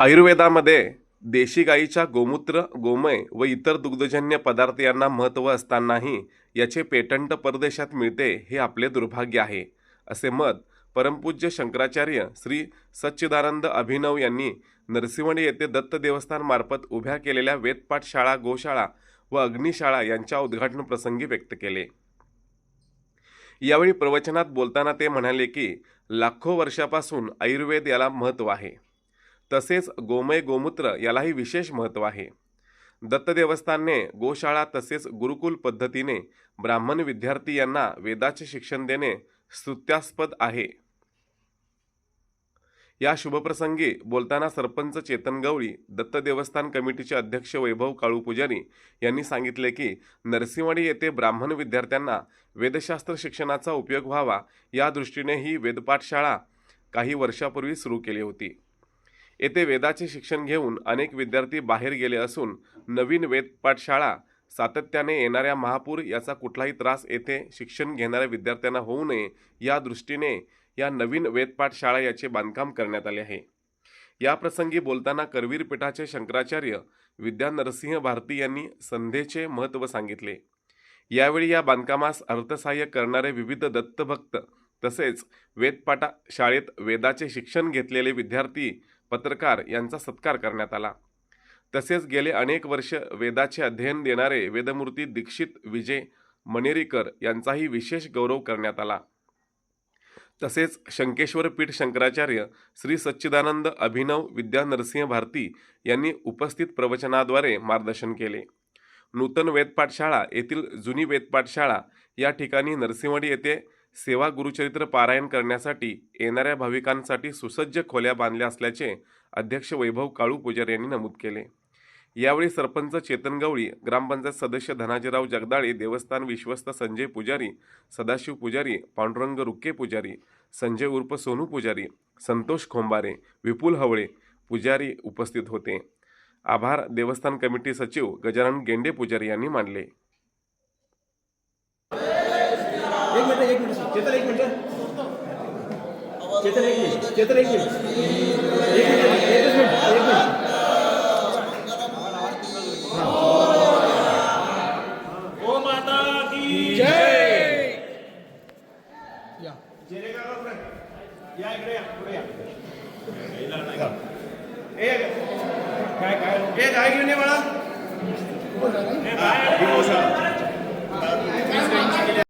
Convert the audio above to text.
आयुर्वेदामध्ये देशी गाईच्या गोमूत्र गोमय व इतर दुग्धजन्य पदार्थ यांना महत्त्व असतानाही याचे पेटंट परदेशात मिळते हे आपले दुर्भाग्य आहे असे मत परमपूज्य शंकराचार्य श्री सच्चिदानंद अभिनव यांनी नरसिंहणे येथे दत्त देवस्थानमार्फत उभ्या केलेल्या वेदपाठशाळा गोशाळा व अग्निशाळा यांच्या उद्घाटनप्रसंगी व्यक्त केले. यावेळी प्रवचनात बोलताना ते म्हणाले की लाखो वर्षापासून आयुर्वेद याला महत्त्व आहे. तसेच गोमय गोमूत्र यालाही विशेष महत्त्व आहे. दत्त देवस्थानने गोशाळा तसेच गुरुकुल पद्धतीने ब्राह्मण विद्यार्थी यांना वेदाचे शिक्षण देणे स्तुत्यास्पद आहे. या शुभप्रसंगी बोलताना सरपंच चेतन गवळी दत्त देवस्थान कमिटीचे अध्यक्ष वैभव काळू पुजारी यांनी सांगितले की नरसिंहवाडी येथे ब्राह्मण विद्यार्थ्यांना वेदशास्त्र शिक्षणाचा उपयोग व्हावा या दृष्टीने ही वेदपाठशाळा काही वर्षापूर्वी सुरू केली होती. येथे वेदाचे शिक्षण घेऊन अनेक विद्यार्थी बाहेर गेले असून नवीन वेद पाठशाळा सातत्याने येणाऱ्या महापूर याचा कुठलाही त्रास येथे शिक्षण घेणाऱ्या विद्यार्थ्यांना होऊ नये या दृष्टीने या नवीन वेदपाठशाळा याचे बांधकाम करण्यात आले आहे. या प्रसंगी बोलताना करवीर पीठाचे शंकराचार्य विद्या नरसिंह भारती यांनी संधेचे महत्त्व सांगितले. यावेळी या बांधकामास अर्थसहाय्य करणारे विविध दत्तभक्त तसेच वेदपाठा शाळेत वेदाचे शिक्षण घेतलेले विद्यार्थी पत्रकार यांचा सत्कार करण्यात आला. तसेच गेले अनेक वर्ष वेदाचे अध्ययन देणारे वेदमूर्ती दीक्षित विजय मनेरीकर यांचाही विशेष गौरव करण्यात आला. तसेच शंकेश्वर पीठ शंकराचार्य श्री सच्चिदानंद अभिनव विद्या नरसिंह भारती यांनी उपस्थित प्रवचनाद्वारे मार्गदर्शन केले. नूतन वेदपाठशाळा येथील जुनी वेदपाठशाळा या ठिकाणी नरसिंहवाडी येथे सेवा गुरुचरित्र पारायण करण्यासाठी येणाऱ्या भाविकांसाठी सुसज्ज खोल्या बांधल्या असल्याचे अध्यक्ष वैभव काळू पुजारी यांनी नमूद केले. यावेळी सरपंच चेतन गवळी ग्रामपंचायत सदस्य धनाजीराव जगदाळे देवस्थान विश्वस्त संजय पुजारी सदाशिव पुजारी पांडुरंग रुक्के पुजारी संजय उर्फ सोनू पुजारी संतोष खोंबारे विपुल हवळे पुजारी उपस्थित होते. आभार देवस्थान कमिटी सचिव गजानन गेंडे पुजारी यांनी मानले. चेतन एक मिनिट चेतन एक मिनिट। एक मिनिट एकच मिनिट एक मिनिट